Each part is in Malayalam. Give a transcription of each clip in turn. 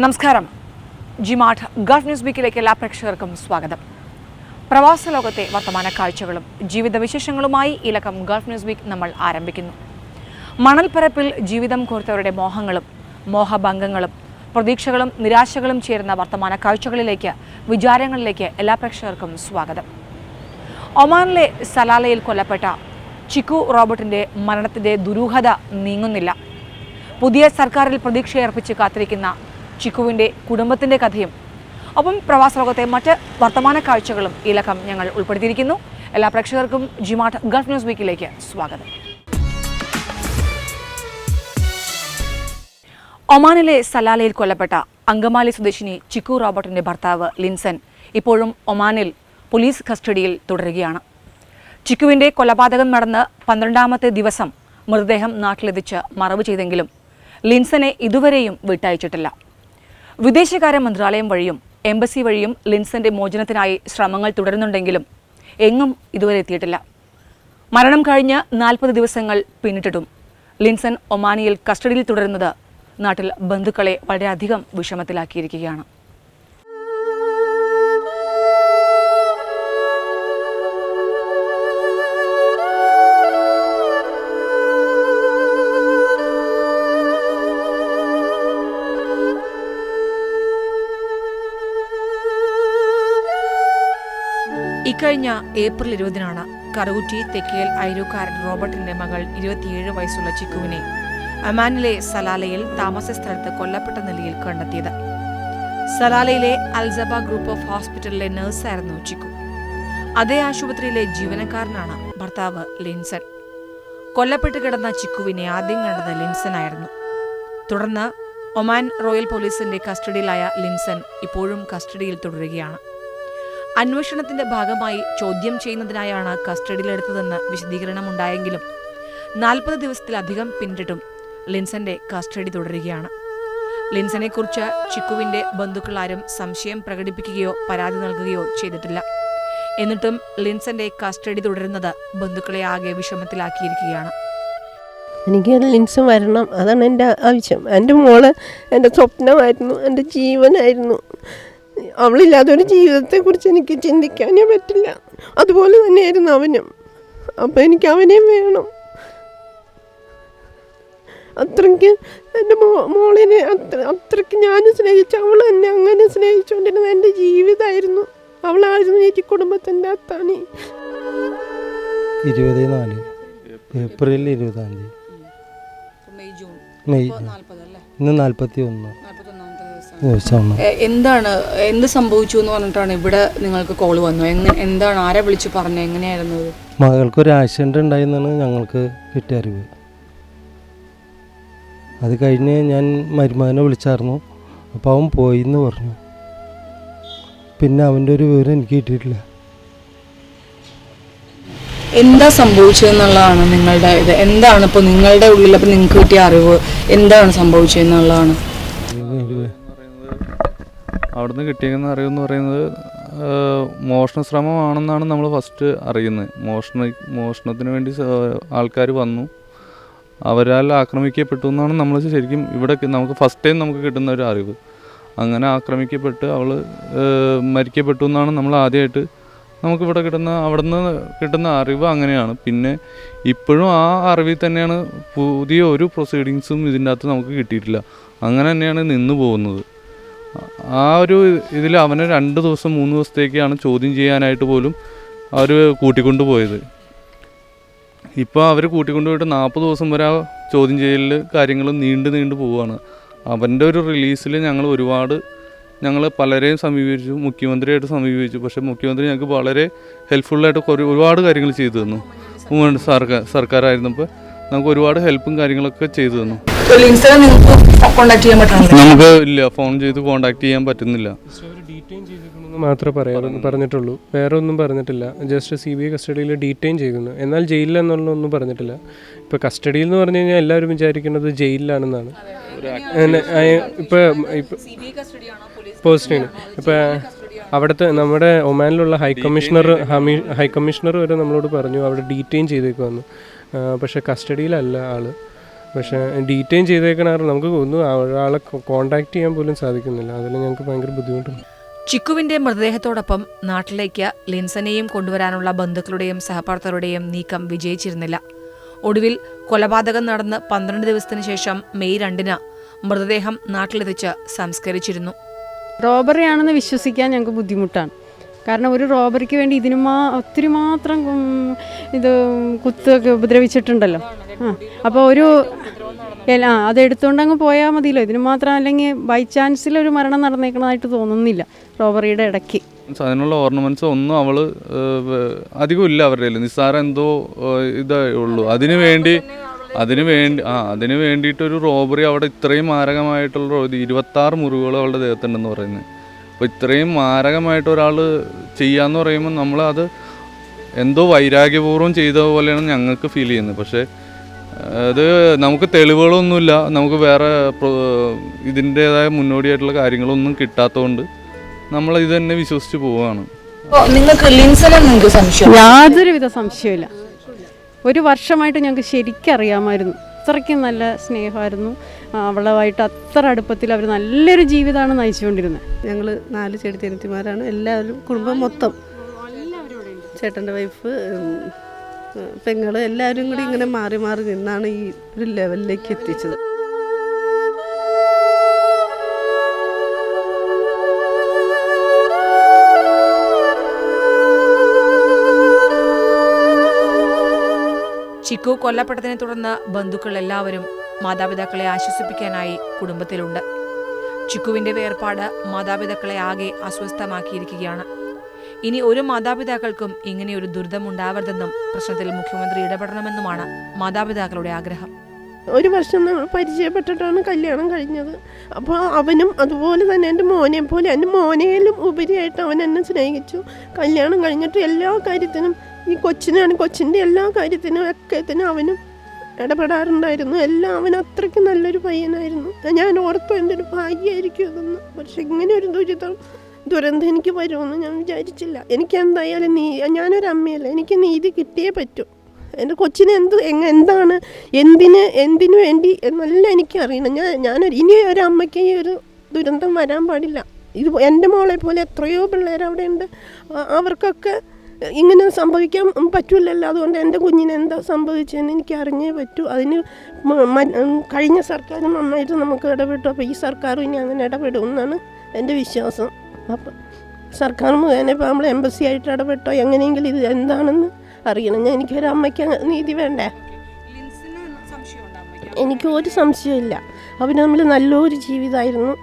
നമസ്കാരം. ജിമാഠ് ഗൾഫ് ന്യൂസ് വീക്കിലേക്ക് എല്ലാ പ്രേക്ഷകർക്കും സ്വാഗതം. പ്രവാസ ലോകത്തെ വർത്തമാന കാഴ്ചകളും ജീവിത വിശേഷങ്ങളുമായി ഇലക്കം ഗൾഫ് ന്യൂസ് വീക്ക് നമ്മൾ ആരംഭിക്കുന്നു. മണൽപ്പരപ്പിൽ ജീവിതം കോർത്തവരുടെ മോഹങ്ങളും മോഹഭംഗങ്ങളും പ്രതീക്ഷകളും നിരാശകളും ചേരുന്ന വർത്തമാന കാഴ്ചകളിലേക്ക് വിചാരങ്ങളിലേക്ക് എല്ലാ പ്രേക്ഷകർക്കും സ്വാഗതം. ഒമാനിലെ സലാലയിൽ കൊല്ലപ്പെട്ട ചിക്കു റോബർട്ടിന്റെ മരണത്തിന്റെ ദുരൂഹത നീങ്ങുന്നില്ല. പുതിയ സർക്കാരിൽ പ്രതീക്ഷയർപ്പിച്ച് കാത്തിരിക്കുന്ന ചിക്കുവിന്റെ കുടുംബത്തിന്റെ കഥയും. ഒപ്പം പ്രവാസ ലോകത്തെ മറ്റ് വർത്തമാന കാഴ്ചകളും ഈ ലക്കം ഞങ്ങൾ ഉൾപ്പെടുത്തിയിരിക്കുന്നു. എല്ലാ പ്രേക്ഷകർക്കും ജിമാട്ട് ഗൾഫ് ന്യൂസ് വീക്കിലേക്ക് സ്വാഗതം. ഒമാനിലെ സലാലയിൽ കൊല്ലപ്പെട്ട അങ്കമാലി സ്വദേശിനി ചിക്കു റോബർട്ടിന്റെ ഭർത്താവ് ലിൻസൻ ഇപ്പോഴും ഒമാനിൽ പോലീസ് കസ്റ്റഡിയിൽ തുടരുകയാണ്. ചിക്കുവിന്റെ കൊലപാതകം നടന്ന് പന്ത്രണ്ടാമത്തെ ദിവസം മൃതദേഹം നാട്ടിലെത്തിച്ച് മറവ് ചെയ്തെങ്കിലും ലിൻസനെ ഇതുവരെയും വിട്ടയച്ചിട്ടില്ല. വിദേശകാര്യ മന്ത്രാലയം വഴിയും എംബസി വഴിയും ലിൻസന്റെ മോചനത്തിനായി ശ്രമങ്ങൾ തുടരുന്നുണ്ടെങ്കിലും എങ്ങും ഇതുവരെ എത്തിയിട്ടില്ല. മരണം കഴിഞ്ഞ് നാൽപ്പത് ദിവസങ്ങൾ പിന്നിട്ടിട്ടും ലിൻസൺ ഒമാനിയിൽ കസ്റ്റഡിയിൽ തുടരുന്നത് നാട്ടിൽ ബന്ധുക്കളെ വളരെയധികം വിഷമത്തിലാക്കിയിരിക്കുകയാണ്. ഇക്കഴിഞ്ഞ ഏപ്രിൽ ഇരുപതിനാണ് കറൂറ്റി തെക്കേൽ ഐരൂക്കാരൻ റോബർട്ടിന്റെ മകൾ ഇരുപത്തിയേഴ് വയസ്സുള്ള ചിക്കുവിനെ അമാനിലെ സലാലയിൽ താമസ സ്ഥലത്ത് കൊല്ലപ്പെട്ട നിലയിൽ കണ്ടെത്തിയത്. സലാലയിലെ അൽസബ ഗ്രൂപ്പ് ഓഫ് ഹോസ്പിറ്റലിലെ നഴ്സായിരുന്നു ചിക്കു. അതേ ആശുപത്രിയിലെ ജീവനക്കാരനാണ് ഭർത്താവ് ലിൻസൺ. കൊല്ലപ്പെട്ട് കിടന്ന ചിക്കുവിനെ ആദ്യം കണ്ടത് ലിൻസനായിരുന്നു തുടർന്ന് ഒമാൻ റോയൽ പോലീസിന്റെ കസ്റ്റഡിയിലായ ലിൻസൺ ഇപ്പോഴും കസ്റ്റഡിയിൽ തുടരുകയാണ്. അന്വേഷണത്തിന്റെ ഭാഗമായി ചോദ്യം ചെയ്യുന്നതിനായാണ് കസ്റ്റഡിയിലെടുത്തതെന്ന് വിശദീകരണമുണ്ടായെങ്കിലും നാൽപ്പത് ദിവസത്തിലധികം പിന്നിട്ടും ലിൻസന്റെ കസ്റ്റഡി തുടരുകയാണ്. ലിൻസനെക്കുറിച്ച് ചിക്കുവിന്റെ ബന്ധുക്കളാരും സംശയം പ്രകടിപ്പിക്കുകയോ പരാതി നൽകുകയോ ചെയ്തിട്ടില്ല. എന്നിട്ടും ലിൻസന്റെ കസ്റ്റഡി തുടരുന്നത് ബന്ധുക്കളെ ആകെ വിഷമത്തിലാക്കിയിരിക്കുകയാണ്. എനിക്ക് ലിൻസ് വരണം. അതാണ് എന്റെ ആവശ്യം. എന്റെ മോൾ എന്റെ സ്വപ്നമായിരുന്നു. എന്റെ ജീവനായിരുന്നു. അവളില്ലാതെ ഒരു ജീവിതത്തെക്കുറിച്ച് എനിക്ക് ചിന്തിക്കാനേ പറ്റില്ല. അതുപോലെ തന്നെയായിരുന്നു അവനും. അപ്പം എനിക്ക് അവനെയും വേണം. അത്രയ്ക്ക് എന്റെ മോ മോളിനെ അത്ര അത്രയ്ക്ക് ഞാനും സ്നേഹിച്ചു. അവൾ എന്നെ അങ്ങനെ സ്നേഹിച്ചുകൊണ്ടിരുന്ന എന്റെ ജീവിതമായിരുന്നു. അവളായിരുന്നു എനിക്ക് കുടുംബത്തിന്റെ അത്താണി. ഇരുപത് നാല് ഏപ്രിൽ ഇരുപതാം തീയതി മെയ് ഇന്ന് നാൽപ്പത്തി ഒന്ന് എന്താണ് എന്ത് സംഭവിച്ചു എന്ന് പറഞ്ഞിട്ടാണ് ഇവിടെ നിങ്ങൾക്ക് കോൾ വന്നു എന്താണ് ആരെ വിളിച്ചു പറഞ്ഞത് എങ്ങനെയായിരുന്നു? മകൾക്ക് ഒരു ആക്സിഡന്റ് ഉണ്ടായെന്നാണ് ഞങ്ങൾക്ക് കിട്ടിയ അറിവ്. അത് കഴിഞ്ഞ് ഞാൻ മരുമകനെ വിളിച്ചായിരുന്നു. അപ്പോൾ അവൻ പോയി എന്ന് പറഞ്ഞു. പിന്നെ അവന്റെ ഒരു വിവരം എനിക്ക് കിട്ടിയിട്ടില്ല. എന്താ സംഭവിച്ചതെന്നുള്ളതാണ് നിങ്ങളുടെ ഇത്. എന്താണ് ഇപ്പോൾ നിങ്ങളുടെ ഉള്ളിൽ അപ്പോൾ നിങ്ങൾക്ക് കിട്ടിയ അറിവ്? എന്താണ് സംഭവിച്ചതെന്നുള്ളതാണ് അവിടുന്ന് കിട്ടിയിരിക്കുന്ന അറിവെന്ന് പറയുന്നത് മോഷണ ശ്രമമാണെന്നാണ് നമ്മൾ ഫസ്റ്റ് അറിയുന്നത്. മോഷണ മോഷണത്തിന് വേണ്ടി ആൾക്കാർ വന്നു. അവരാൽ ആക്രമിക്കപ്പെട്ടു എന്നാണ് നമ്മൾ ശരിക്കും ഇവിടെ നമുക്ക് ഫസ്റ്റ് ടൈം നമുക്ക് കിട്ടുന്ന ഒരു അറിവ്. അങ്ങനെ ആക്രമിക്കപ്പെട്ട് അവൾ മരിക്കപ്പെട്ടു എന്നാണ് നമ്മൾ ആദ്യമായിട്ട് നമുക്കിവിടെ കിട്ടുന്ന അവിടെ നിന്ന് കിട്ടുന്ന അറിവ് അങ്ങനെയാണ്. പിന്നെ ഇപ്പോഴും ആ അറിവിൽ തന്നെയാണ് പുതിയ ഒരു പ്രൊസീഡിങ്സും ഇതിന്റെ അകത്ത് നമുക്ക് കിട്ടിയിട്ടില്ല. അങ്ങനെ തന്നെയാണ് നിന്ന് പോകുന്നത്. ആ ഒരു ഇതിൽ അവനെ രണ്ട് ദിവസം മൂന്ന് ദിവസത്തേക്കാണ് ചോദ്യം ചെയ്യാനായിട്ട് പോലും അവർ കൂട്ടിക്കൊണ്ടു പോയത്. ഇപ്പോൾ അവർ കൂട്ടിക്കൊണ്ടുപോയിട്ട് നാൽപ്പത് ദിവസം വരെ ആ ചോദ്യം ചെയ്യലിൽ കാര്യങ്ങൾ നീണ്ടു നീണ്ടു പോവുകയാണ് അവന്റെ ഒരു റിലീസിൽ ഞങ്ങൾ ഒരുപാട് ഞങ്ങൾ പലരെയും സമീപിച്ചു മുഖ്യമന്ത്രിയായിട്ട് സമീപിച്ചു. പക്ഷേ മുഖ്യമന്ത്രി ഞങ്ങൾക്ക് വളരെ ഹെൽപ്ഫുള്ളായിട്ട് കുറേ ഒരുപാട് കാര്യങ്ങൾ ചെയ്തു തന്നു. സർക്കാർ സർക്കാരായിരുന്നപ്പോൾ നമുക്ക് ഒരുപാട് ഹെൽപ്പും കാര്യങ്ങളൊക്കെ ചെയ്തു തന്നു. ലിൻസനെ നിങ്ങൾക്ക് കോൺടാക്ട് ചെയ്യാൻ പറ്റുന്നില്ല നമുക്ക് ഇല്ല ഫോൺ ചെയ്ത് കോൺടാക്ട് ചെയ്യാൻ പറ്റുന്നില്ല. ഡീറ്റെയിൻ ചെയ്തിരിക്കുന്നു മാത്രമേ പറയാറു പറഞ്ഞിട്ടുള്ളൂ. വേറെ ഒന്നും പറഞ്ഞിട്ടില്ല. ജസ്റ്റ് സി ബി ഐ കസ്റ്റഡിയിൽ ഡീറ്റെയിൻ ചെയ്യുന്നു എന്നാൽ ജയിലിൽ എന്നുള്ള ഒന്നും പറഞ്ഞിട്ടില്ല. ഇപ്പോൾ കസ്റ്റഡിയിൽ എന്ന് പറഞ്ഞു കഴിഞ്ഞാൽ എല്ലാവരും വിചാരിക്കുന്നത് ജയിലിലാണെന്നാണ്. ഇപ്പോൾ പോസ്റ്റിന് ഇപ്പോൾ അവിടുത്തെ നമ്മുടെ ഒമാനിലുള്ള ഹൈക്കമ്മീഷണർ ഹമീ ഹൈ കമ്മീഷണർ വരെ നമ്മളോട് പറഞ്ഞു അവിടെ ഡീറ്റെയിൻ ചെയ്തേക്കുവന്നു. പക്ഷേ കസ്റ്റഡിയിലല്ല ആൾ. പക്ഷേ ഡീറ്റെയിൻ ചെയ്തേക്കണാറ് നമുക്ക് ഒന്നും ഒരാളെ കോണ്ടാക്ട് ചെയ്യാൻ പോലും സാധിക്കുന്നില്ല. അതിൽ ഞങ്ങൾക്ക് ഭയങ്കര ബുദ്ധിമുട്ടുണ്ട്. ചിക്കുവിന്റെ മൃതദേഹത്തോടൊപ്പം നാട്ടിലേക്ക് ലിൻസനെയും കൊണ്ടുവരാനുള്ള ബന്ധുക്കളുടെയും സഹപ്രവർത്തകരുടെയും നീക്കം വിജയിച്ചിരുന്നില്ല. ഒടുവിൽ കൊലപാതകം നടന്ന് പന്ത്രണ്ട് ദിവസത്തിന് ശേഷം മെയ് രണ്ടിന് മൃതദേഹം നാട്ടിലെത്തിച്ച് സംസ്കരിച്ചിരുന്നു. റോബറിയാണെന്ന് വിശ്വസിക്കാൻ ഞങ്ങൾക്ക് ബുദ്ധിമുട്ടാണ്. കാരണം ഒരു റോബറിക്ക് വേണ്ടി ഇതിന് മാ ഒത്തിരി മാത്രം ഇത് കുത്തൊക്കെ ഉപദ്രവിച്ചിട്ടുണ്ടല്ലോ. ആ അപ്പോൾ ഒരു ആ അത് എടുത്തുകൊണ്ട് പോയാൽ മതിയല്ലോ. ഇതിന് മാത്രം അല്ലെങ്കിൽ ബൈ ചാൻസിൽ ഒരു മരണം നടന്നേക്കണതായിട്ട് തോന്നുന്നില്ല റോബറിയുടെ ഇടയ്ക്ക്. അതിനുള്ള ഓർണമെന്റ്സ് ഒന്നും അവൾ അധികം ഇല്ല അവരുടെ നിസ്സാരം എന്തോ ഇതേ ഉള്ളൂ. അതിനു വേണ്ടി അതിന് വേണ്ടി ആ അതിന് വേണ്ടിയിട്ടൊരു റോബറി അവിടെ ഇത്രയും മാരകമായിട്ടുള്ള ഇരുപത്താറ് മുറിവുകൾ അവളുടെ ദേഹത്തുണ്ടെന്ന് പറയുന്നത്. അപ്പോൾ ഇത്രയും മാരകമായിട്ട് ഒരാൾ ചെയ്യാന്ന് പറയുമ്പോൾ നമ്മൾ അത് എന്തോ വൈരാഗ്യപൂർവം ചെയ്ത പോലെയാണ് ഞങ്ങൾക്ക് ഫീൽ ചെയ്യുന്നത്. പക്ഷേ അത് നമുക്ക് തെളിവുകളൊന്നുമില്ല. നമുക്ക് വേറെ ഇതിന്റെതായ മുന്നോടിയായിട്ടുള്ള കാര്യങ്ങളൊന്നും കിട്ടാത്തതുകൊണ്ട് നമ്മൾ ഇത് തന്നെ വിശ്വസിച്ച് പോവുകയാണ്. യാതൊരുവിധ സംശയമില്ല ഒരു വർഷമായിട്ട് ഞങ്ങൾക്ക് ശരിക്കും അറിയാമായിരുന്നു അത്രയ്ക്കും നല്ല സ്നേഹമായിരുന്നു. അവളുമായിട്ട് അത്ര അടുപ്പത്തിൽ അവർ നല്ലൊരു ജീവിതമാണ് നയിച്ചുകൊണ്ടിരുന്നത്. ഞങ്ങൾ നാല് ചെടിത്തനിത്തിമാരാണ് എല്ലാവരും കുടുംബം മൊത്തം. ചേട്ടന്റെ വൈഫ് പെങ്ങൾ എല്ലാവരും കൂടി ഇങ്ങനെ മാറി മാറി നിന്നാണ് ഈ ഒരു ലെവലിലേക്ക് എത്തിച്ചത്. ചിക്കു കൊല്ലപ്പെട്ടതിനെ തുടർന്ന് ബന്ധുക്കൾ എല്ലാവരും മാതാപിതാക്കളെ ആശ്വസിപ്പിക്കാനായി കുടുംബത്തിലുണ്ട്. ചിക്കുവിന്റെ വേർപാട് മാതാപിതാക്കളെ ആകെ അസ്വസ്ഥമാക്കിയിരിക്കുകയാണ്. ഇനി ഒരു മാതാപിതാക്കൾക്കും ഇങ്ങനെയൊരു ദുരിതമുണ്ടാവരുതെന്നും പ്രശ്നത്തിൽ മുഖ്യമന്ത്രി ഇടപെടണമെന്നുമാണ് മാതാപിതാക്കളുടെ ആഗ്രഹം. ഒരു വർഷം പരിചയപ്പെട്ടിട്ടാണ് കല്യാണം കഴിഞ്ഞത്. അപ്പോൾ അവനും അതുപോലെ തന്നെ എന്റെ മോനെ പോലെ എന്റെ മോനേലും ഉപരിയായിട്ട് അവൻ എന്നെ സ്നേഹിച്ചു. കല്യാണം കഴിഞ്ഞിട്ട് എല്ലാ കാര്യത്തിനും ഈ കൊച്ചിനാണ് കൊച്ചിന്റെ എല്ലാ കാര്യത്തിനും ഒക്കത്തിനും അവനും ഇടപെടാറുണ്ടായിരുന്നു. എല്ലാം അവൻ അത്രയ്ക്ക് നല്ലൊരു പയ്യനായിരുന്നു. ഞാൻ ഓർത്തു എന്റെ ഒരു ഭാഗ്യമായിരിക്കും അതൊന്ന്. പക്ഷെ ഇങ്ങനെ ഒരു ദുരിതം ദുരന്തം എനിക്ക് വരുമെന്ന് ഞാൻ വിചാരിച്ചില്ല. എനിക്ക് എന്തായാലും നീ ഞാനൊരു അമ്മയല്ല. എനിക്ക് നീതി കിട്ടിയേ പറ്റൂ. എന്റെ കൊച്ചിന് എന്ത് എന്താണ് എന്തിന് എന്തിനു വേണ്ടി എന്നല്ല എനിക്കറിയണം. ഞാൻ ഞാനൊരു ഇനി ഒരു അമ്മയ്ക്ക് ഈ ഒരു ദുരന്തം വരാൻ പാടില്ല. ഇത് എന്റെ മോളെ പോലെ എത്രയോ പിള്ളേർ അവിടെ ഉണ്ട് അവർക്കൊക്കെ ഇങ്ങനെ സംഭവിക്കാൻ പറ്റില്ലല്ലോ അതുകൊണ്ട് എന്റെ കുഞ്ഞിന് എന്താ സംഭവിച്ചതെന്ന് എനിക്ക് അറിഞ്ഞേ പറ്റൂ. അതിന് കഴിഞ്ഞ സർക്കാർ നന്നായിട്ട് നമുക്ക് ഇടപെട്ടു. അപ്പോൾ ഈ സർക്കാരും ഇനി അങ്ങനെ ഇടപെടും എന്നാണ് എന്റെ വിശ്വാസം. അപ്പം സർക്കാർ മുഖേന ഇപ്പോൾ നമ്മൾ എംബസി ആയിട്ട് ഇടപെട്ടോ എങ്ങനെയെങ്കിലും ഇത് എന്താണെന്ന് അറിയണം. ഞാൻ എനിക്കൊരു അമ്മയ്ക്ക് നീതി വേണ്ടേ? എനിക്ക് ഒരു സംശയമില്ല അവന് നമ്മൾ നല്ലൊരു ജീവിതമായിരുന്നു.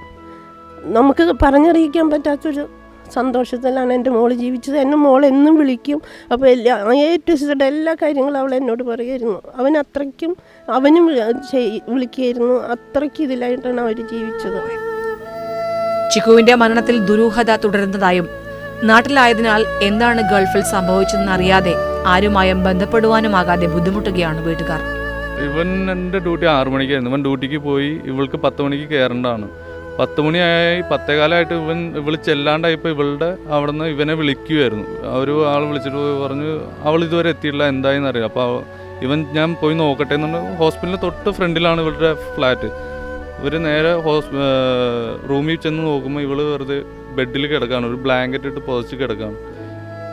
നമുക്ക് പറഞ്ഞറിയിക്കാൻ പറ്റാത്തൊരു സന്തോഷത്തിലാണ് എന്റെ മോൾ ജീവിച്ചത്. എന്നെ മോൾ എന്നും വിളിക്കും. അപ്പോൾ എല്ലാ എ ടു സിഡ് എല്ലാ കാര്യങ്ങളും അവൾ എന്നോട് പറയുമായിരുന്നു. അവൻ അത്രയ്ക്കും അവനും വിളിക്കുമായിരുന്നു. അത്രയ്ക്ക് ഇതിലായിട്ടാണ് അവർ ജീവിച്ചത്. ചിക്കുവിന്റെ മരണത്തിൽ ദുരൂഹത തുടരുന്നതായും നാട്ടിലായതിനാൽ എന്താണ് ഗൾഫിൽ സംഭവിച്ചതെന്ന് അറിയാതെ ആരുമായും ബന്ധപ്പെടുവാനുമാകാതെ ബുദ്ധിമുട്ടുകയാണ് വീട്ടുകാർ. ഇവൻ എന്റെ ഡ്യൂട്ടി ആറു മണിക്കായിരുന്നു. ഇവൻ ഡ്യൂട്ടിക്ക് പോയി ഇവൾക്ക് പത്ത് മണിക്ക് കയറേണ്ടതാണ്. പത്ത് മണിയായി പത്തേകാലമായിട്ട് ഇവൻ വിളിച്ചെല്ലാണ്ടായപ്പോൾ ചെല്ലാണ്ടായപ്പോൾ ഇവളുടെ അവിടെ നിന്ന് ഇവനെ വിളിക്കുമായിരുന്നു ഒരു ആൾ വിളിച്ചിട്ട് പറഞ്ഞു അവൾ ഇതുവരെ എത്തിയില്ല എന്തായെന്ന് അറിയില്ല അപ്പോൾ ഇവൻ ഞാൻ പോയി നോക്കട്ടെ എന്നുണ്ട്. ഹോസ്പിറ്റലിന് തൊട്ട് ഫ്രണ്ടിലാണ് ഇവളുടെ ഫ്ലാറ്റ്. ഇവർ നേരെ ഹോസ് റൂമിൽ ചെന്ന് നോക്കുമ്പോൾ ഇവൾ വെറുതെ ബെഡിൽ കിടക്കുകയാണ് ഒരു ബ്ലാങ്കറ്റ് ഇട്ട് പുതച്ച് കിടക്കുകയാണ്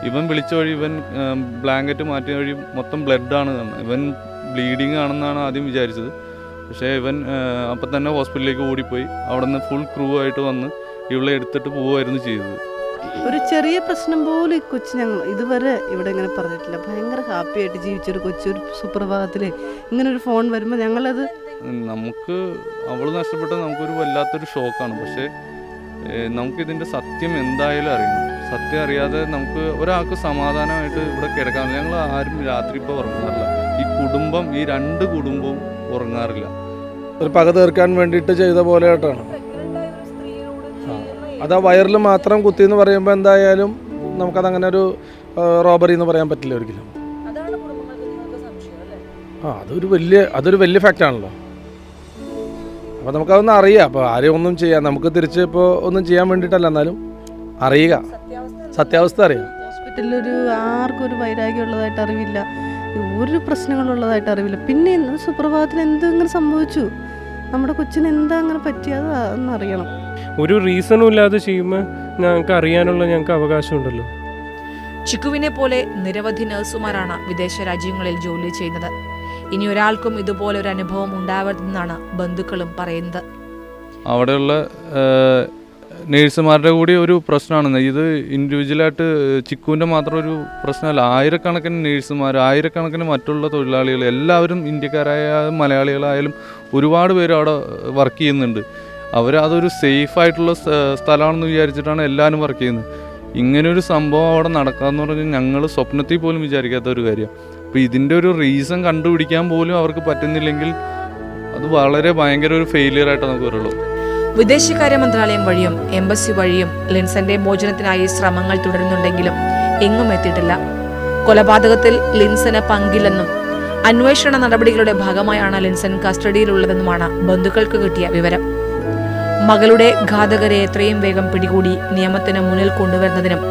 ഇവൻ വിളിച്ച വഴി ഇവൻ ബ്ലാങ്കറ്റ് മാറ്റിയ വഴി മൊത്തം ബ്ലഡാണ് ഇവൻ ബ്ലീഡിങ് ആണെന്നാണ് ആദ്യം വിചാരിച്ചത്. പക്ഷേ ഇവൻ അപ്പം തന്നെ ഹോസ്പിറ്റലിലേക്ക് ഓടിപ്പോയി. അവിടെ നിന്ന് ഫുൾ ക്രൂ ആയിട്ട് വന്ന് ഇവളെ എടുത്തിട്ട് പോവുമായിരുന്നു ചെയ്തത്. ഒരു ചെറിയ പ്രശ്നം പോലും ഈ കൊച്ചു ഞങ്ങൾ ഇതുവരെ ഇവിടെ ഇങ്ങനെ പറഞ്ഞിട്ടില്ല. ഭയങ്കര ഹാപ്പി ആയിട്ട് ജീവിച്ചൊരു കൊച്ചൊരു സുപ്രഭാതത്തിൽ ഇങ്ങനെ ഒരു ഫോൺ വരുമ്പോൾ ഞങ്ങളത് നമുക്ക് അവൾ നഷ്ടപ്പെട്ട നമുക്കൊരു വല്ലാത്തൊരു ഷോക്കാണ് പക്ഷേ നമുക്കിതിന്റെ സത്യം എന്തായാലും അറിയണം. സത്യം അറിയാതെ നമുക്ക് ഒരാൾക്ക് സമാധാനമായിട്ട് ഇവിടെ കിടക്കാൻ ഞങ്ങൾ ആരും രാത്രി ഇപ്പോൾ ഉറങ്ങാറില്ല. ഈ കുടുംബം ഈ രണ്ട് കുടുംബവും ഉറങ്ങാറില്ല. ഒരു പക തീർക്കാൻ വേണ്ടിയിട്ട് ചെയ്ത പോലെ ആയിട്ടാണ്. അത് ആ വയറിൽ മാത്രം കുത്തി എന്ന് പറയുമ്പോൾ എന്തായാലും നമുക്കതങ്ങനെ ഒരു റോബറി എന്ന് പറയാൻ പറ്റില്ല ഒരിക്കലും. ആ അതൊരു വലിയ അതൊരു വലിയ ഫാക്റ്റ് ആണല്ലോ. അപ്പോൾ നമുക്കതൊന്നും അറിയാം. അപ്പോൾ ആരെയും ഒന്നും ചെയ്യാം നമുക്ക് തിരിച്ച് ഇപ്പോൾ ഒന്നും ചെയ്യാൻ വേണ്ടിയിട്ടല്ല എന്നാലും അറിയുക. സത്യാവസ്ഥ അറിയാം ഹോസ്പിറ്റലിൽ ഒരു ആർക്കും ഒരു വൈരാഗ്യം ഉള്ളതായിട്ട് അറിവില്ല. ഒരു പ്രശ്നങ്ങളുള്ളതായിട്ട് അറിവില്ല. പിന്നെ ഇന്ന് സുപ്രഭാതത്തിന് എന്തെങ്കിലും സംഭവിച്ചു? നമ്മുടെ കൊച്ചിന് എന്താ അങ്ങനെ പറ്റിയത് എന്നറിയണം ഒരു റീസണും ഇല്ലാതെ ചെയ്യുമ്പോൾ ഞങ്ങൾക്ക് അറിയാനുള്ള ഞങ്ങൾക്ക് അവകാശമുണ്ടല്ലോ. ചിക്കുവിനെ പോലെ നിരവധി നഴ്സുമാരാണ് വിദേശ രാജ്യങ്ങളിൽ ജോലി ചെയ്യുന്നത്. ഇനി ഒരാൾക്കും ഇതുപോലെ ഒരു അനുഭവം ഉണ്ടാവരുതെന്നാണ് ബന്ധുക്കളും പറയുന്നത്. അവിടെയുള്ള നേഴ്സുമാരുടെ കൂടി ഒരു പ്രശ്നമാണ്. ഇത് ഇൻഡിവിജ്വലായിട്ട് ചിക്കുവിന്റെ മാത്രം ഒരു പ്രശ്നമല്ല. ആയിരക്കണക്കിന് നേഴ്സുമാർ ആയിരക്കണക്കിന് മറ്റുള്ള തൊഴിലാളികൾ എല്ലാവരും ഇന്ത്യക്കാരായാലും മലയാളികളായാലും ഒരുപാട് പേര് അവിടെ വർക്ക് ചെയ്യുന്നുണ്ട്. അവർ അതൊരു സേഫ് ആയിട്ടുള്ള സ്ഥലമാണെന്ന് വിചാരിച്ചിട്ടാണ് എല്ലാവരും വർക്ക് ചെയ്യുന്നത്. ഇങ്ങനൊരു സംഭവം അവിടെ നടക്കാമെന്ന് പറഞ്ഞാൽ ഞങ്ങൾ സ്വപ്നത്തിൽ പോലും വിചാരിക്കാത്ത ഒരു കാര്യം. അപ്പോൾ ഇതിന്റെ ഒരു റീസൺ കണ്ടുപിടിക്കാൻ പോലും അവർക്ക് പറ്റുന്നില്ലെങ്കിൽ അത് വളരെ ഭയങ്കര ഒരു ഫെയിലിയർ ആയിട്ട് നമുക്ക് വരുള്ളൂ. വിദേശകാര്യ മന്ത്രാലയം വഴിയും എംബസി വഴിയും ലിൻസന്റെ മോചനത്തിനായി ശ്രമങ്ങൾ തുടരുന്നുണ്ടെങ്കിലും എങ്ങും എത്തിയിട്ടില്ല. കൊലപാതകത്തിൽ ലിൻസന് പങ്കില്ലെന്നും അന്വേഷണ നടപടികളുടെ ഭാഗമായാണ് ലിൻസൺ കസ്റ്റഡിയിലുള്ളതെന്നുമാണ് ബന്ധുക്കൾക്ക് കിട്ടിയ വിവരം. മകളുടെ ഘാതകരെ എത്രയും വേഗം പിടികൂടി നിയമത്തിന് മുന്നിൽ കൊണ്ടുവരുന്നതിനും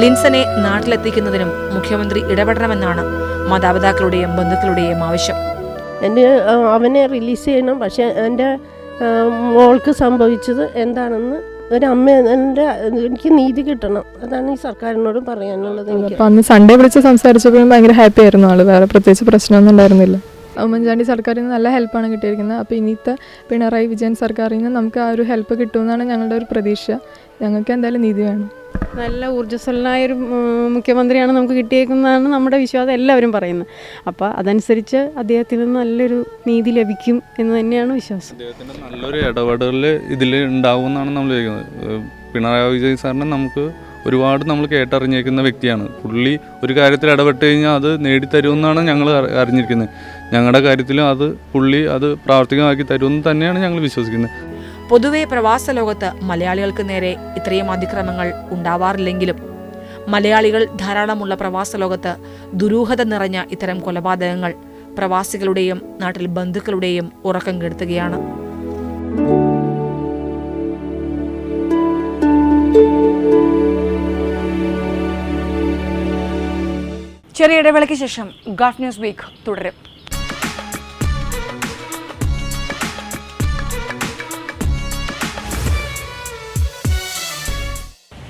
ലിൻസനെ നാട്ടിലെത്തിക്കുന്നതിനും മുഖ്യമന്ത്രി ഇടപെടണമെന്നാണ് മാതാപിതാക്കളുടെയും ബന്ധുക്കളുടെയും ആവശ്യം. എന്റെ അവനെ റിലീസ് ചെയ്യണം. പക്ഷേ എന്റെ മോൾക്ക് സംഭവിച്ചത് എന്താണെന്ന് അമ്മ എന്റെ എനിക്ക് നീതി കിട്ടണം. അതാണ് ഈ സർക്കാരിനോട് പറയാനുള്ളത് എനിക്ക്. അപ്പോൾ അന്ന് സൺഡേ വിളിച്ച് സംസാരിച്ചപ്പോഴും ഭയങ്കര ഹാപ്പി ആയിരുന്നു ആൾ. വേറെ പ്രത്യേകിച്ച് പ്രശ്നമൊന്നും ഉണ്ടായിരുന്നില്ല. ഉമ്മൻചാണ്ടി സർക്കാരിൽ നിന്ന് നല്ല ഹെൽപ്പാണ് കിട്ടിയിരിക്കുന്നത്. അപ്പോൾ ഇനിത്തെ പിണറായി വിജയൻ സർക്കാരിൽ നിന്ന് നമുക്ക് ആ ഒരു ഹെൽപ്പ് കിട്ടുമെന്നാണ് ഞങ്ങളുടെ ഒരു പ്രതീക്ഷ. ഞങ്ങൾക്ക് എന്തായാലും നീതി വേണം. നല്ല ഊർജസ്വലനായ ഒരു ഉം, മുഖ്യമന്ത്രിയാണ് നമുക്ക് കിട്ടിയേക്കുന്നതാണ് നമ്മുടെ വിശ്വാസം എല്ലാവരും പറയുന്നത് അപ്പോൾ അതനുസരിച്ച് അദ്ദേഹത്തിന് നല്ലൊരു നീതി ലഭിക്കും എന്ന് തന്നെയാണ് വിശ്വാസം. നല്ലൊരു ഇടപെടൽ ഇതിൽ ഉണ്ടാവും എന്നാണ് നമ്മൾ ചോദിക്കുന്നത്. പിണറായി വിജയൻ സാറിനെ നമുക്ക് ഒരുപാട് നമ്മൾ കേട്ടറിഞ്ഞേക്കുന്ന വ്യക്തിയാണ്. പുള്ളി ഒരു കാര്യത്തിൽ ഇടപെട്ട് കഴിഞ്ഞാൽ അത് നേടിത്തരുമെന്നാണ് ഞങ്ങൾ അറി- അറിഞ്ഞിരിക്കുന്നത്. ഞങ്ങളുടെ കാര്യത്തിലും അത് പുള്ളി അത് പ്രാവർത്തികമാക്കി തരുമെന്ന് തന്നെയാണ് ഞങ്ങൾ വിശ്വസിക്കുന്നത്. പൊതുവെ പ്രവാസ ലോകത്ത് മലയാളികൾക്ക് നേരെ ഇത്രയും അതിക്രമങ്ങൾ ഉണ്ടാവാറില്ലെങ്കിലും മലയാളികൾ ധാരാളമുള്ള പ്രവാസ ലോകത്ത് ദുരൂഹത നിറഞ്ഞ ഇത്തരം കൊലപാതകങ്ങൾ പ്രവാസികളുടെയും നാട്ടിൽ ബന്ധുക്കളുടെയും ഉറക്കം കെടുത്തുകയാണ്. ചെറിയ ഇടവേളയ്ക്ക് ശേഷം ഗാഫ് ന്യൂസ് വീക്ക് തുടരും.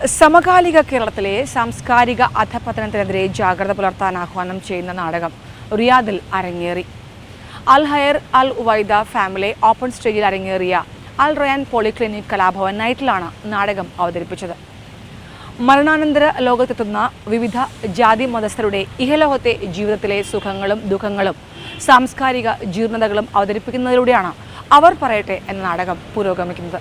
സമകാലിക കേരളത്തിലെ സാംസ്കാരിക അധപതനത്തിനെതിരെ ജാഗ്രത പുലർത്താൻ ആഹ്വാനം ചെയ്യുന്ന നാടകം റിയാദിൽ അരങ്ങേറി. Al Hair Al Uwaida family open സ്റ്റേജിൽ അരങ്ങേറിയ അൽ റയാൻ പോളിക്ലിനിക് കലാഭവൻ നൈറ്റിലാണ് നാടകം അവതരിപ്പിച്ചത്. മരണാനന്തര ലോകത്തെത്തുന്ന വിവിധ ജാതി മതസ്ഥരുടെ ഇഹലോകത്തെ ജീവിതത്തിലെ സുഖങ്ങളും ദുഃഖങ്ങളും സാംസ്കാരിക ജീർണതകളും അവതരിപ്പിക്കുന്നതിലൂടെയാണ് അവർ പറയട്ടെ എന്ന നാടകം പുരോഗമിക്കുന്നത്.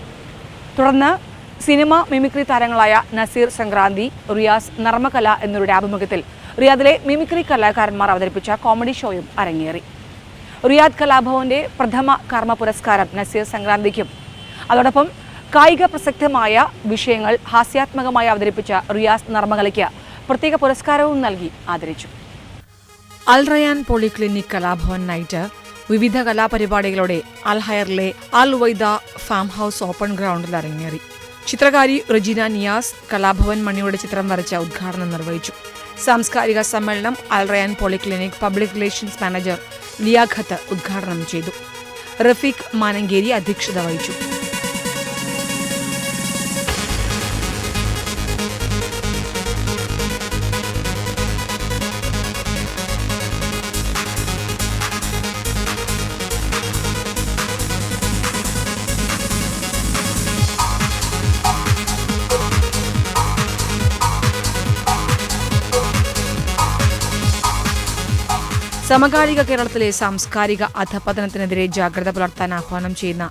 തുടർന്ന് സിനിമ മിമിക്രി താരങ്ങളായ നസീർ സംക്രാന്തി റിയാസ് നർമ്മകല എന്നിവരുടെ ആഭിമുഖ്യത്തിൽ റിയാദിലെ മിമിക്രി കലാകാരന്മാർ അവതരിപ്പിച്ച കോമഡി ഷോയും അരങ്ങേറി. റിയാദ് കലാഭവന്റെ പ്രഥമ കർമ്മ പുരസ്കാരം നസീർ സംക്രാന്തിക്കും. അതോടൊപ്പം കായിക പ്രസക്തമായ വിഷയങ്ങൾ ഹാസ്യാത്മകമായി അവതരിപ്പിച്ച റിയാസ് നർമ്മകലയ്ക്ക് പ്രത്യേക പുരസ്കാരവും നൽകി ആദരിച്ചു. Al Rayan polyclinic Kalabhavan night വിവിധ കലാപരിപാടികളോടെ അൽ ഹയറിലെ Al Waida farm house open ഗ്രൗണ്ടിൽ അരങ്ങേറി. ചിത്രകാരി റജീന നിയാസ് കലാഭവൻ മണിയുടെ ചിത്രം വരച്ച ഉദ്ഘാടനം നിർവഹിച്ചു. സാംസ്കാരിക സമ്മേളനം Al Rayan polyclinic public relations manager Liaquat ഉദ്ഘാടനം ചെയ്തു. റഫീഖ് മാനങ്കേരി അധ്യക്ഷത വഹിച്ചു. സമകാലിക കേരളത്തിലെ സാംസ്കാരിക അധപതനത്തിനെതിരെ ജാഗ്രത പുലർത്താൻ ആഹ്വാനം ചെയ്യുന്ന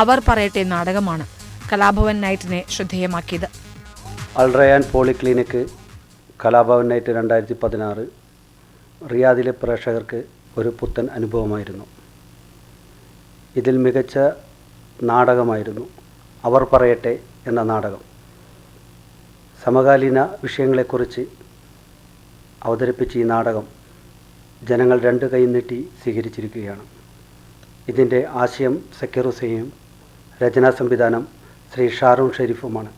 അവർ പറയട്ടെ നാടകമാണ് കലാഭവൻ നൈറ്റിനെ ശ്രദ്ധേയമാക്കിയത്. Al Rayan polyclinic Kalabhavan night രണ്ടായിരത്തി പതിനാറ് റിയാദിലെ പ്രേക്ഷകർക്ക് ഒരു പുത്തൻ അനുഭവമായിരുന്നു. ഇതിൽ മികച്ച നാടകമായിരുന്നു അവർ പറയട്ടെ എന്ന നാടകം. സമകാലീന വിഷയങ്ങളെക്കുറിച്ച് അവതരിപ്പിച്ച ഈ നാടകം ജനങ്ങൾ രണ്ട് കൈ നീട്ടി സ്വീകരിച്ചിരിക്കുകയാണ്. ഇതിന്റെ ആശയം സക്കീർ ഹുസൈനും രചനാ സംവിധാനം ശ്രീ ഷാറൂൺ ഷെരീഫുമാണ്.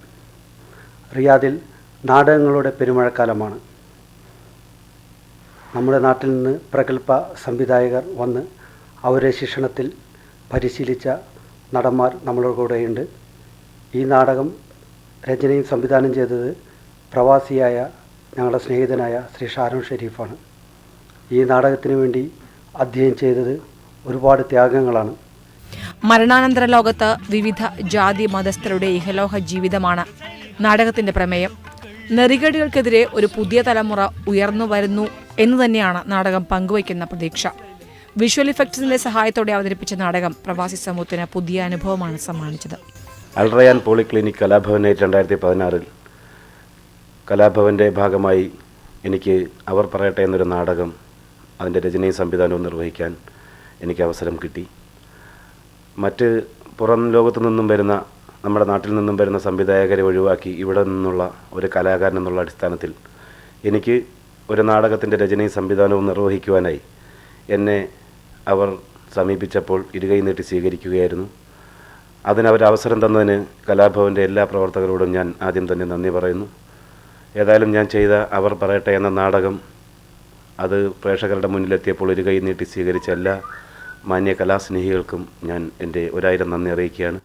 റിയാദിൽ നാടകങ്ങളുടെ പെരുമഴക്കാലമാണ്. നമ്മുടെ നാട്ടിൽ നിന്ന് പ്രഗത്ഭ സംവിധായകർ വന്ന് അവരെ ശിക്ഷണത്തിൽ പരിശീലിച്ച നടന്മാർ നമ്മളുടെ കൂടെയുണ്ട്. ഈ നാടകം രചനയും സംവിധാനം ചെയ്തത് പ്രവാസിയായ ഞങ്ങളുടെ സ്നേഹിതനായ ശ്രീ ഷാരൂൺ ഷെരീഫാണ്. ഈ നാടകത്തിന് വേണ്ടി അധ്യയനം ചെയ്തത് ഒരുപാട് ത്യാഗങ്ങളാണ്. മരണാനന്തര ലോകത്ത് വിവിധ ജാതി മതസ്ഥരുടെ ഇഹലോഹ ജീവിതമാണ് നാടകത്തിന്റെ പ്രമേയം. നെറികടികൾക്കെതിരെ ഒരു പുതിയ തലമുറ ഉയർന്നു വരുന്നു എന്ന് തന്നെയാണ് നാടകം പങ്കുവയ്ക്കുന്ന പ്രതീക്ഷ. വിഷ്വൽ ഇഫക്ട്സിന്റെ സഹായത്തോടെ അവതരിപ്പിച്ച നാടകം പ്രവാസി സമൂഹത്തിന് പുതിയ അനുഭവമാണ് സമ്മാനിച്ചത്. അൽറയാൻ പോളിക്ലിനിക് കലാഭവനെ രണ്ടായിരത്തി പതിനാറിൽ കലാഭവന്റെ ഭാഗമായി എനിക്ക് അവർ പറയട്ടെ എന്നൊരു നാടകം അതിന്റെ രചനയും സംവിധാനവും നിർവഹിക്കാൻ എനിക്ക് അവസരം കിട്ടി. മറ്റ് പുറം ലോകത്തു നിന്നും വരുന്ന നമ്മുടെ നാട്ടിൽ നിന്നും വരുന്ന സംവിധായകരെ ഒഴിവാക്കി ഇവിടെ നിന്നുള്ള ഒരു കലാകാരൻ എന്നുള്ള അടിസ്ഥാനത്തിൽ എനിക്ക് ഒരു നാടകത്തിന്റെ രചനയും സംവിധാനവും നിർവഹിക്കുവാനായി എന്നെ അവർ സമീപിച്ചപ്പോൾ ഇരുകൈ നീട്ടി സ്വീകരിക്കുകയായിരുന്നു. അതിനവർ അവസരം തന്നതിന് കലാഭവന്റെ എല്ലാ പ്രവർത്തകരോടും ഞാൻ ആദ്യം തന്നെ നന്ദി പറയുന്നു. ഏതായാലും ഞാൻ ചെയ്ത അവർ പറയട്ടെ എന്ന നാടകം അത് പ്രേക്ഷകരുടെ മുന്നിലെത്തിയപ്പോൾ ഒരു കൈ നീട്ടി സ്വീകരിച്ച എല്ലാ മാന്യ കലാസ്നേഹികൾക്കും ഞാൻ എന്റെ ഒരായിരം നന്ദി അറിയിക്കുകയാണ്.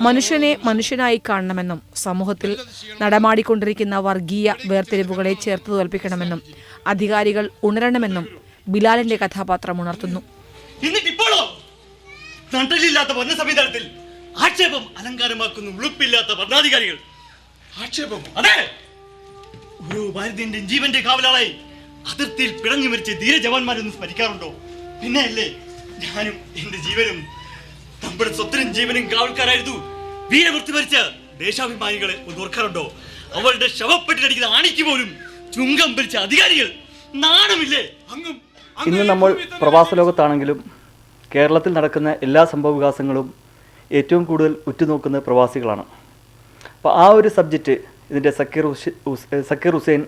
മനുഷ്യനെ മനുഷ്യനായി കാണണമെന്നും സമൂഹത്തിൽ നടമാടിക്കൊണ്ടിരിക്കുന്ന വർഗീയ വേർതിരിവുകളെ ചേർത്ത് തോൽപ്പിക്കണമെന്നും അധികാരികൾ ഉണരണമെന്നും ബിലാലിന്റെ കഥാപാത്രം ഉണർത്തുന്നു. എന്നിട്ട് ഇപ്പോഴോ നട്ടലില്ലാത്ത ഭരണ സംവിധാനത്തിൽ ആക്ഷേപം അലങ്കാരമാക്കുന്ന ഉളുപ്പില്ലാത്ത ഭരണാധികാരികൾ. ആക്ഷേപം അതെ. ഒരു ഭാരതീയന്റെ ജീവന്റെ കാവലാളായി അതിർത്തിയിൽ പിടഞ്ഞു മരിച്ച ധീരജവാന്മാരൊന്നും സ്മരിക്കാറുണ്ടോ? പിന്നെ അല്ലേ ഞാനും എന്റെ ജീവനും. നമ്മുടെ സ്വത്തിനും ജീവനും കാവൽക്കാരായിരുന്നു വീരവൃത്തി മരിച്ച ദേശാഭിമാനികളെ ഒന്ന് ഓർക്കാറുണ്ടോ? അവളുടെ ശവപ്പെട്ടിലടിക്കുന്ന ആണിക്ക് പോലും ചുങ്കം പിരിച്ച അധികാരികൾ നാണമില്ലേ? അങ്ങും ഇന്ന് നമ്മൾ പ്രവാസ ലോകത്താണെങ്കിലും കേരളത്തിൽ നടക്കുന്ന എല്ലാ സംഭവ വികാസങ്ങളും ഏറ്റവും കൂടുതൽ ഉറ്റുനോക്കുന്ന പ്രവാസികളാണ്. അപ്പോൾ ആ ഒരു സബ്ജക്റ്റ് ഇതിന്റെ സക്കീർ ഹുസൈൻ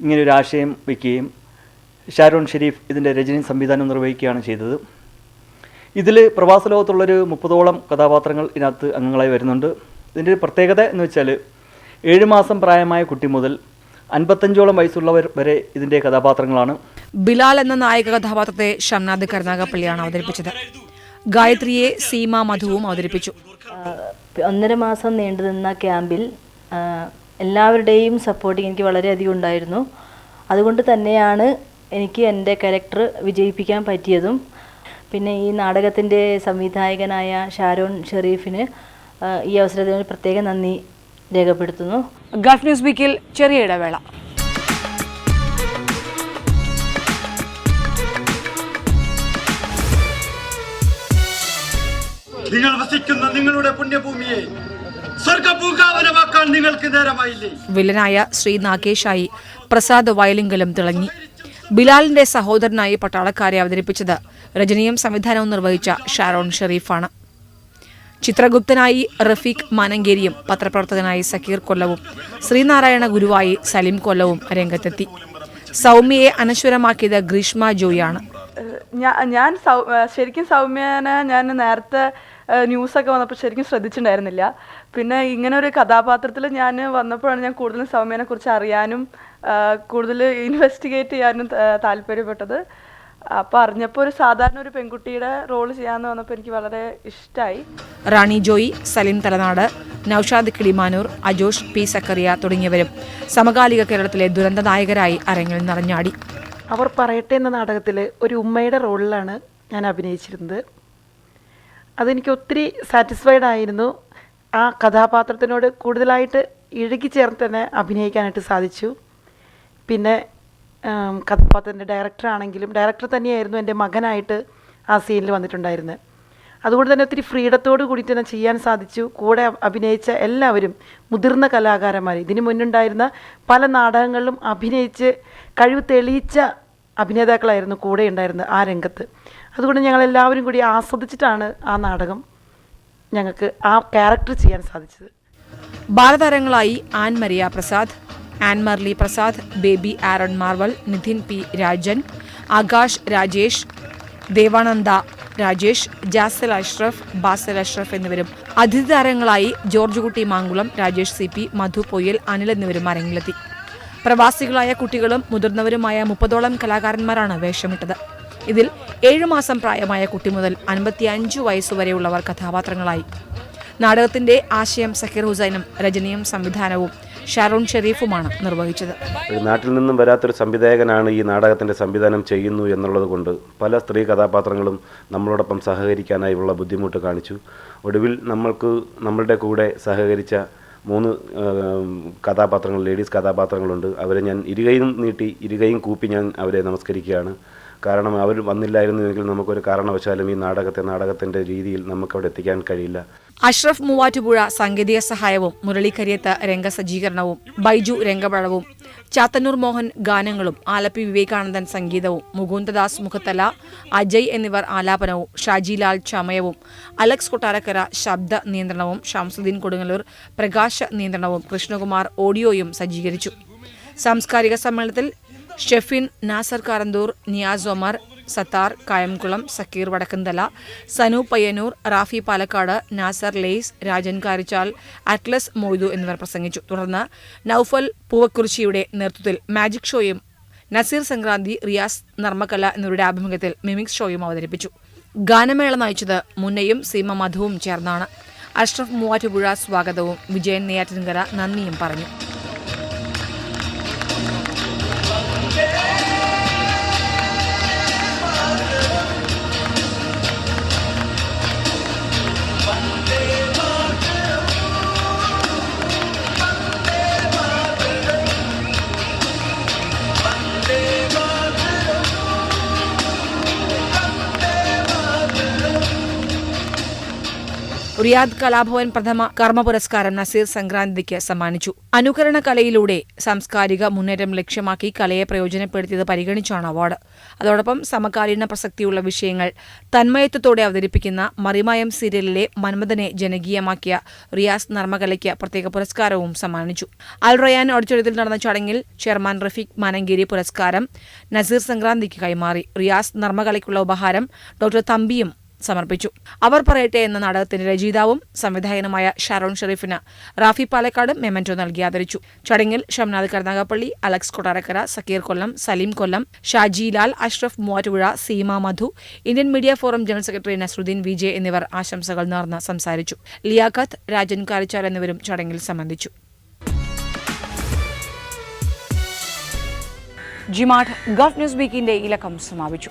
ഇങ്ങനെ ഒരു ആശയം വയ്ക്കുകയും ഷാരോൺ ഷെരീഫ് ഇതിന്റെ രചനയും സംവിധാനം നിർവഹിക്കുകയാണ് ചെയ്തത്. ഇതിൽ പ്രവാസ ലോകത്തുള്ളൊരു മുപ്പതോളം കഥാപാത്രങ്ങൾ ഇതിനകത്ത് അംഗങ്ങളായി വരുന്നുണ്ട്. ഇതിന്റെ ഒരു പ്രത്യേകത എന്ന് വെച്ചാൽ ഏഴ് മാസം പ്രായമായ കുട്ടി മുതൽ അൻപത്തഞ്ചോളം വയസ്സുള്ളവർ വരെ ഇതിന്റെ കഥാപാത്രങ്ങളാണ്. ബിലാൽ എന്ന നായക കഥാപാത്രത്തെ ഷംനാദ് കരുനാഗപ്പള്ളിയാണ് അവതരിപ്പിച്ചത്. ഗായത്രിയെ സീമ മധുവും അവതരിപ്പിച്ചു. ഒന്നര മാസം നീണ്ടു നിന്ന ക്യാമ്പിൽ എല്ലാവരുടെയും സപ്പോർട്ടിങ് എനിക്ക് വളരെയധികം ഉണ്ടായിരുന്നു. അതുകൊണ്ട് തന്നെയാണ് എനിക്ക് എന്റെ ക്യാരക്ടർ വിജയിപ്പിക്കാൻ പറ്റിയതും. പിന്നെ ഈ നാടകത്തിന്റെ സംവിധായകനായ ഷാരോൺ ഷെറീഫിന് ഈ അവസരത്തിൽ പ്രത്യേക നന്ദി രേഖപ്പെടുത്തുന്നു. ഗൾഫ് ന്യൂസ് വീക്കിൽ ചെറിയ ഇടവേള. നിങ്ങൾ വസിക്കുന്ന നിങ്ങളുടെ പുണ്യഭൂമിയെ വില്ലനായ ശ്രീ നാഗേഷായി പ്രസാദ് വയലിംഗലും തിളങ്ങി. ബിലാലിന്റെ സഹോദരനായി പട്ടാളക്കാരെ അവതരിപ്പിച്ചത് രജനീയം സംവിധാനവും നിർവഹിച്ച ഷാരോൺ ഷെറീഫാണ് ചിത്രഗുപ്തനായി റഫീഖ് മാനങ്കേരിയും പത്രപ്രവർത്തകനായി സക്കീർ കൊല്ലവും ശ്രീനാരായണ ഗുരുവായി സലീം കൊല്ലവും രംഗത്തെത്തി. സൗമ്യയെ അനശ്വരമാക്കിയത് ഗ്രീഷ്മ ജോയാണ് ഞാൻ ഞാൻ ശരിക്കും സൗമ്യനെ ഞാൻ നേരത്തെ ന്യൂസൊക്കെ വന്നപ്പോൾ ശരിക്കും ശ്രദ്ധിച്ചിട്ടുണ്ടായിരുന്നില്ല. പിന്നെ ഇങ്ങനെ ഒരു കഥാപാത്രത്തിൽ ഞാൻ വന്നപ്പോഴാണ് ഞാൻ കൂടുതൽ സൗമ്യനെ കുറിച്ച് അറിയാനും കൂടുതൽ ഇൻവെസ്റ്റിഗേറ്റ് ചെയ്യാനും താല്പര്യപ്പെട്ടത്. അപ്പോൾ അറിഞ്ഞപ്പോൾ ഒരു സാധാരണ ഒരു പെൺകുട്ടിയുടെ റോൾ ചെയ്യാന്ന് വന്നപ്പോൾ എനിക്ക് വളരെ ഇഷ്ടമായി റാണി ജോയി സലീം തലനാട് നൌഷാദ് കിളിമാനൂർ അജോഷ് പി സക്കറിയ തുടങ്ങിയവരും സമകാലിക കേരളത്തിലെ ദുരന്ത നായകരായി അരങ്ങിൽ നിറഞ്ഞാടി. അവർ പറയട്ടെ എന്ന നാടകത്തിൽ ഒരു ഉമ്മയുടെ റോളിലാണ് ഞാൻ അഭിനയിച്ചിരുന്നത്. അതെനിക്ക് ഒത്തിരി സാറ്റിസ്ഫൈഡ് ആയിരുന്നു. ആ കഥാപാത്രത്തിനോട് കൂടുതലായിട്ട് ഇഴുകി ചേർന്ന് തന്നെ അഭിനയിക്കാനായിട്ട് സാധിച്ചു. പിന്നെ കഥാപാത്രത്തിന്റെ ഡയറക്ടറാണെങ്കിലും ഡയറക്ടർ തന്നെയായിരുന്നു എന്റെ മകനായിട്ട് ആ സീനിൽ വന്നിട്ടുണ്ടായിരുന്നത് അതുകൊണ്ട് തന്നെ ഒത്തിരി ഫ്രീഡത്തോട് കൂടി തന്നെ ചെയ്യാൻ സാധിച്ചു. കൂടെ അഭിനയിച്ച എല്ലാവരും മുതിർന്ന കലാകാരന്മാർ ഇതിനു മുന്നുണ്ടായിരുന്ന പല നാടകങ്ങളിലും അഭിനയിച്ച് കഴിവ് തെളിയിച്ച അഭിനേതാക്കളായിരുന്നു കൂടെ ഉണ്ടായിരുന്നത് ആ രംഗത്ത്. അതുകൊണ്ട് ഞങ്ങളെല്ലാവരും കൂടി ആസ്വദിച്ചിട്ടാണ് ആ നാടകം ഞങ്ങൾക്ക് ആ ക്യാരക്ടർ ചെയ്യാൻ സാധിച്ചത്. ബാലതാരങ്ങളായി ആൻ മരിയ പ്രസാദ് ആൻ മർലി പ്രസാദ് ബേബി ആരൺ മാർവൽ നിധിൻ പി രാജൻ ആകാശ് രാജേഷ് ദേവാനന്ദ രാജേഷ് ജാസൽ അഷ്റഫ് ബാസൽ അഷ്റഫ് എന്നിവരും. അതിഥി താരങ്ങളായി ജോർജ് കുട്ടി മാങ്കുളം രാജേഷ് സി പി മധു പൊയ്യൽ അനിൽ എന്നിവരും അരങ്ങിലെത്തി. പ്രവാസികളായ കുട്ടികളും മുതിർന്നവരുമായ മുപ്പതോളം കലാകാരന്മാരാണ് വേഷമിട്ടത്. ഇതിൽ ഏഴു മാസം പ്രായമായ കുട്ടി മുതൽ അൻപത്തിയഞ്ചു വയസ്സുവരെയുള്ളവർ കഥാപാത്രങ്ങളായി. നാടകത്തിന്റെ ആശയം സക്കീർ ഹുസൈനും രജനിയും സംവിധാനവും ഷാറൂൺ ഷെരീഫുമാണ് നിർവഹിച്ചത്. നാട്ടിൽ നിന്നും വരാത്തൊരു സംവിധായകനാണ് ഈ നാടകത്തിന്റെ സംവിധാനം ചെയ്യുന്നു എന്നുള്ളത് കൊണ്ട് പല സ്ത്രീ കഥാപാത്രങ്ങളും നമ്മളോടൊപ്പം സഹകരിക്കാനായുള്ള ബുദ്ധിമുട്ട് കാണിച്ചു. ഒടുവിൽ നമ്മൾക്ക് നമ്മളുടെ കൂടെ സഹകരിച്ച മൂന്ന് കഥാപാത്രങ്ങൾ ലേഡീസ് കഥാപാത്രങ്ങളുണ്ട്. അവരെ ഞാൻ ഇരുകൈയും നീട്ടി ഇരുകൈയും കൂപ്പി ഞാൻ അവരെ നമസ്കരിക്കുകയാണ്. കാരണം അവർ വന്നില്ലായിരുന്നുവെങ്കിൽ നമുക്കൊരു കാരണവശാലും ഈ നാടകത്തെ നാടകത്തിന്റെ രീതിയിൽ നമുക്കവിടെ എത്തിക്കാൻ കഴിയില്ല. അഷ്റഫ് മൂവാറ്റുപുഴ സാങ്കേതിക സഹായവും മുരളി രംഗസജ്ജീകരണവും ബൈജു രംഗപഴവും ചാത്തന്നൂർ മോഹൻ ഗാനങ്ങളും ആലപ്പി വിവേകാനന്ദൻ സംഗീതവും മുകുന്ദദാസ് മുഖത്തല അജയ് എന്നിവർ ആലാപനവും ഷാജിലാൽ ചമയവും അലക്സ് കൊട്ടാരക്കര ശബ്ദ നിയന്ത്രണവും ഷംസുദ്ദീൻ കൊടുങ്ങല്ലൂർ പ്രകാശ നിയന്ത്രണവും കൃഷ്ണകുമാർ ഓഡിയോയും സജ്ജീകരിച്ചു. സാംസ്കാരിക സമ്മേളനത്തിൽ ഷെഫിൻ നാസർ കാരന്തൂർ നിയാസ് ഒമർ സത്താർ കായംകുളം സക്കീർ വടക്കന്തല സനു പയ്യന്നൂർ റാഫി പാലക്കാട് നാസർ ലെയ്സ് രാജൻ കാരിച്ചാൽ അറ്റ്ലസ് മൊയ്തു എന്നിവർ പ്രസംഗിച്ചു. തുടർന്ന് നൌഫൽ പൂവക്കുറിശിയുടെ നേതൃത്വത്തിൽ മാജിക് ഷോയും നസീർ സംക്രാന്തി റിയാസ് നർമ്മകല എന്നിവരുടെ ആഭിമുഖ്യത്തിൽ മിമിക്സ് ഷോയും അവതരിപ്പിച്ചു. ഗാനമേള നയിച്ചത് മുന്നയും സീമ മധുവും ചേർന്നാണ്. അഷ്റഫ് മൂവാറ്റുപുഴ സ്വാഗതവും വിജയൻ നെയ്യാറ്റിൻകര നന്ദിയും പറഞ്ഞു. റിയാദ് കലാഭവൻ പ്രഥമ കർമ്മ പുരസ്കാരം നസീർ സംക്രാന്തിക്ക് സമ്മാനിച്ചു. അനുകരണ കലയിലൂടെ സാംസ്കാരിക മുന്നേറ്റം ലക്ഷ്യമാക്കി കലയെ പ്രയോജനപ്പെടുത്തിയത് പരിഗണിച്ചാണ് അവാർഡ്. അതോടൊപ്പം സമകാലീന പ്രസക്തിയുള്ള വിഷയങ്ങൾ തന്മയത്വത്തോടെ അവതരിപ്പിക്കുന്ന മറിമായം സീരിയലിലെ മന്മഥനെ ജനകീയമാക്കിയ റിയാസ് നർമ്മകലയ്ക്ക് പ്രത്യേക പുരസ്കാരവും സമ്മാനിച്ചു. അൽ റയാൻ ഓഡിറ്റോറിയത്തിൽ നടന്ന ചടങ്ങിൽ ചെയർമാൻ റഫീഖ് മാനങ്കേരി പുരസ്കാരം നസീർ സംക്രാന്തിക്ക് കൈമാറി. റിയാസ് നർമ്മകലയ്ക്കുള്ള ഉപഹാരം ഡോക്ടർ തമ്പിയും സമർപ്പിച്ചു. അവർ പറയട്ടെ എന്ന നാടകത്തിന്റെ രചയിതാവും സംവിധായകനുമായ ഷാരോൺ ഷെറീഫിന് റാഫി പാലക്കാട് മെമന്റോ നൽകി ആദരിച്ചു. ചടങ്ങിൽ Shamnath Karunagappally Alex Kottarakkara Zakir Kollam Saleem Kollam Shaji Lal Ashraf Muvattupuzha Seema Madhu Indian media forum general secretary Nasruddin Vijay എന്നിവർ ആശംസകൾ നേർന്ന് സംസാരിച്ചു. ലിയാഖത്ത് രാജൻ കാരിച്ചാൽ എന്നിവരും ചടങ്ങിൽ സംബന്ധിച്ചു. ജിമാഡ് ഗൾഫ് ന്യൂസ് വീക്കിന്റെ ഇലക്കം സമാപിച്ചു.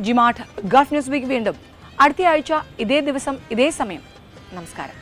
ജിമാട്ട് ഗൾഫ് ന്യൂസ് വീക്ക് വീണ്ടും അടുത്ത ആഴ്ച ഇതേ ദിവസം ഇതേ സമയം. നമസ്കാരം.